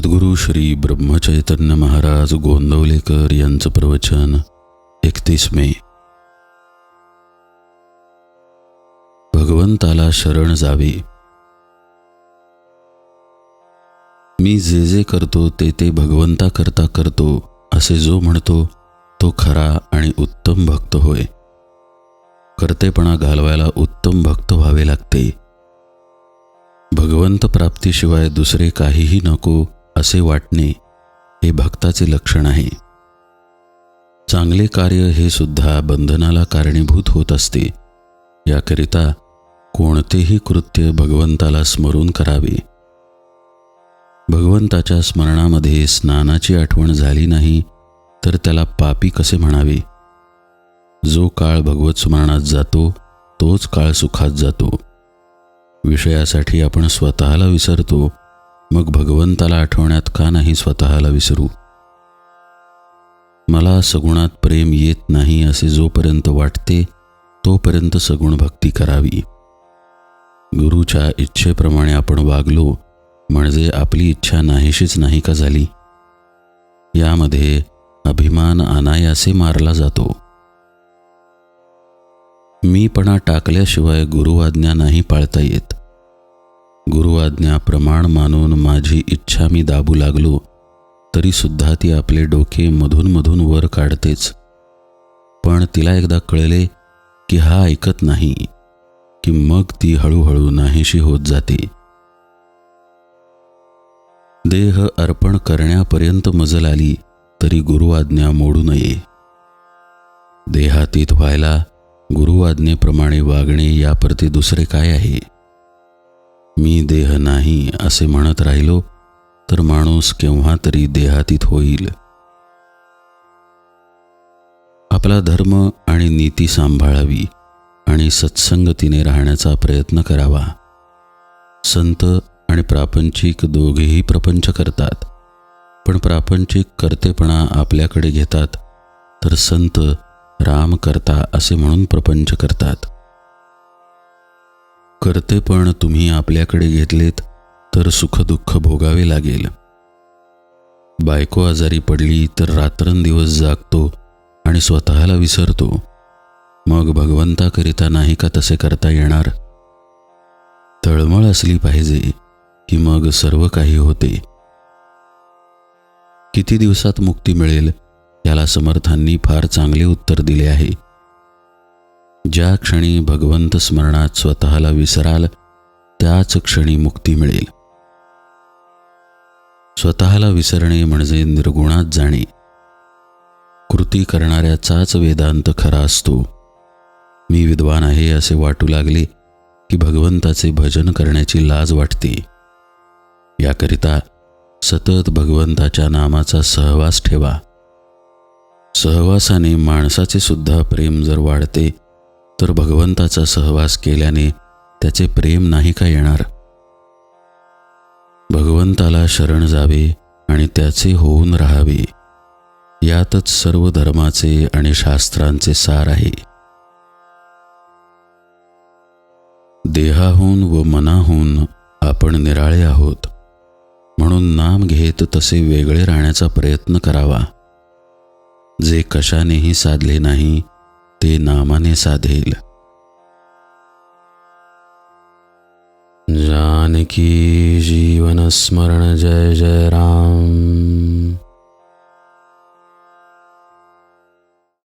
सद्गुरू श्री ब्रह्मचैतन्य महाराज गोंदवलेकर यांचं प्रवचन एकतीस मे. भगवंताला शरण जावे. मी जे जे करतो ते ते भगवंता करता करतो असे जो म्हणतो तो खरा आणि उत्तम भक्त होय. कर्तेपणा घालवायला उत्तम भक्त व्हावे लागते. भगवंत प्राप्तीशिवाय दुसरे काहीही नको असे वाटणे हे भक्ताचे लक्षण आहे. चांगले कार्य हे सुद्धा बंधनाला कारणीभूत होत असते. याकरिता कोणतेही कृत्य भगवंताला स्मरून करावे. भगवंताच्या स्मरणामध्ये स्नानाची आठवण झाली नाही तर त्याला पापी कसे म्हणावे? जो काळ भगवत स्मरणात जातो तोच काळ सुखात जातो. विषयासाठी आपण स्वतःला विसरतो मग भगवंताला आठवण्यात का नाही स्वतःला विसरू? मला सगुणात प्रेम येत नाही असे जोपर्यंत वाटते तोपर्यंत सगुण भक्ती करावी. गुरुच्या इच्छेप्रमाणे आपण वागलो म्हणजे आपली इच्छा नाहीशीच नाही का झाली? यामध्ये अभिमान अनायासे मारला जातो. मीपणा टाकल्याशिवाय गुरुआज्ञा नाही पाळता येत. गुरुआज्ञा प्रमाण मानून माझी इच्छा मी दाबू लागलो तरीसुद्धा ती आपले डोके मधून मधून वर काढतेच. पण तिला एकदा कळले की हा ऐकत नाही की मग ती हळूहळू नाहीशी होत जाते. देह अर्पण करण्यापर्यंत मजल आली तरी गुरुआज्ञा मोडू नये. देहातीत व्हायला गुरुआज्ञेप्रमाणे वागणे याप्रती दुसरे काय आहे? मी देह नाही असे म्हणत राहिलो तर माणूस केव्हा तरी देहातीत होईल. आपला धर्म आणि नीती सांभाळावी आणि सत्संगतीने राहण्याचा प्रयत्न करावा. संत आणि प्रापंचिक दोघेही प्रपंच करतात पण प्रापंचिक कर्तेपणा आपल्याकडे घेतात तर संत राम करता असे म्हणून प्रपंच करतात. कर्तेपण तुम्ही आपल्याकडे घेतलेत तर सुखदुःख भोगावे लागेल. बायको आजारी पडली तर रात्रंदिवस जागतो आणि स्वतःला विसरतो. मग भगवंताकरिता नाही का तसे करता येणार? तळमळ असली पाहिजे की मग सर्व काही होते. किती दिवसात मुक्ती मिळेल याला समर्थांनी फार चांगले उत्तर दिले आहे. ज्या क्षणी भगवंत स्मरणात स्वतःला विसराल त्याच क्षणी मुक्ती मिळेल. स्वतःला विसरणे म्हणजे निर्गुणात जाणे. कृती करणाऱ्याचाच वेदांत खरा असतो. मी विद्वान आहे असे वाटू लागले की भगवंताचे भजन करण्याची लाज वाटते. याकरिता सतत भगवंताच्या नामाचा सहवास ठेवा. सहवासाने माणसाचे सुद्धा प्रेम जर वाढते तर भगवंताचा सहवास केल्याने त्याचे प्रेम नाही का येणार? भगवंताला शरण जावे आणि त्याचे होऊन राहावे. यातच सर्व धर्माचे आणि शास्त्रांचे सार आहे. देहाहून व मनाहून आपण निराळे आहोत. म्हणून नाम घेत तसे वेगळे राहण्याचा प्रयत्न करावा. जे कशानेही साधले नाही ते नामाने साधेल. जानकी जीवन स्मरण जय जय राम.